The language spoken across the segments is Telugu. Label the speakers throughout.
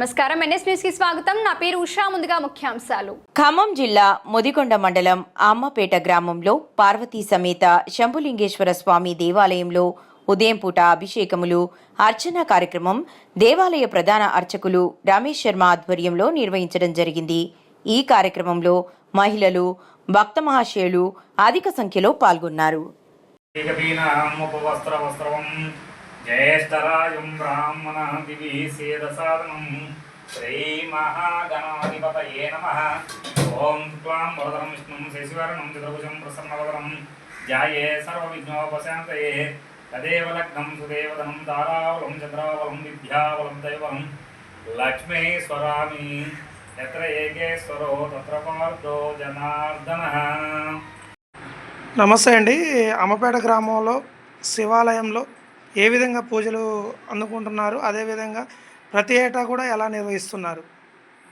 Speaker 1: నమస్కారం. ఎన్ఎస్ న్యూస్కి స్వాగతం. నా పేరు ఉషా. ముందుగా ముఖ్యాంశాలు.
Speaker 2: ఖమ్మం జిల్లా ముదికొండ మండలం ఆమ్మపేట గ్రామంలో పార్వతీ సమేత శంభులింగేశ్వర స్వామి దేవాలయంలో ఉదయం పూట అభిషేకములు అర్చన కార్యక్రమం దేవాలయ ప్రధాన అర్చకులు రమేష్ శర్మ ఆధ్వర్యంలో నిర్వహించడం జరిగింది. ఈ కార్యక్రమంలో మహిళలు భక్త మహాశయులు అధిక సంఖ్యలో పాల్గొన్నారు.
Speaker 3: జ్యేష్ఠరాజం బ్రాహ్మణ దివి సేదసాదనం శ్రీమహాగణాధిపతయే నమ. ఓం త్వాం వరదరం విష్ణుం శశివరణం చతుర్భుజం ప్రసన్నవదనం. జాయే సర్వవిఘ్నోపశాంతయే. తదేవ లగ్నం సుదేవదనం తారావలం చంద్రావలం విద్యావలం దైవలం. లక్ష్మీ స్వరామి ఎత్ర ఏకేశ్వరో తత్ర పార్థో జనార్దన.
Speaker 4: నమస్తే అండి. అమ్మపేట గ్రామంలో శివాలయంలో ఏ విధంగా పూజలు అందుకుంటున్నారు? అదేవిధంగా ప్రతి ఏటా కూడా ఎలా నిర్వహిస్తున్నారు?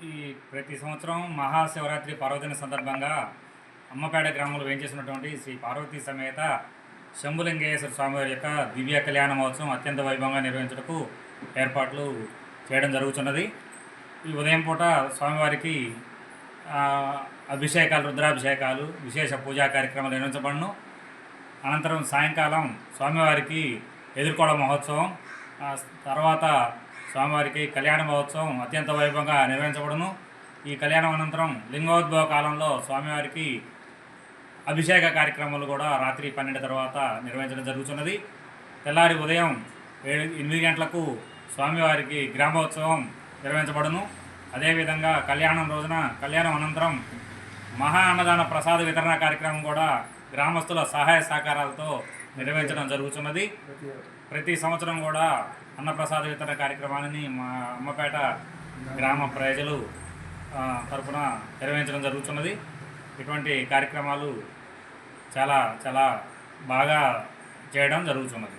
Speaker 3: ఈ ప్రతి సంవత్సరం మహాశివరాత్రి పర్వదిన సందర్భంగా అమ్మపేట గ్రామంలో వేయించేసినటువంటి శ్రీ పార్వతీ సమేత శంభులింగేశ్వర స్వామివారి యొక్క దివ్య కళ్యాణ మహోత్సవం అత్యంత వైభవంగా నిర్వహించుటకు ఏర్పాట్లు చేయడం జరుగుతున్నది. ఈ ఉదయం పూట స్వామివారికి అభిషేకాలు రుద్రాభిషేకాలు విశేష పూజా కార్యక్రమాలు నిర్వహించబడును. అనంతరం సాయంకాలం స్వామివారికి ఎదుర్కోవడం మహోత్సవం. ఆ తర్వాత స్వామివారికి కళ్యాణ మహోత్సవం అత్యంత వైభవంగా నిర్వహించబడును. ఈ కళ్యాణం అనంతరం లింగోద్భవ కాలంలో స్వామివారికి అభిషేక కార్యక్రమాలు కూడా రాత్రి పన్నెండు తర్వాత నిర్వహించడం జరుగుతున్నది. తెల్లారి ఉదయం ఏడు ఎనిమిది గంటలకు స్వామివారికి గ్రామోత్సవం నిర్వహించబడును. అదేవిధంగా కళ్యాణం రోజున కళ్యాణం అనంతరం మహా అన్నదాన ప్రసాద వితరణ కార్యక్రమం కూడా గ్రామస్తుల సహాయ సహకారాలతో నిర్వహించడం జరుగుతున్నది. ప్రతి సంవత్సరం కూడా అన్నప్రసాద వితరణ కార్యక్రమాన్ని మా అమ్మపేట గ్రామ ప్రజలు తరఫున తరపున నిర్వహించడం జరుగుతున్నది. ఇటువంటి కార్యక్రమాలు చాలా చాలా బాగా చేయడం జరుగుతున్నది.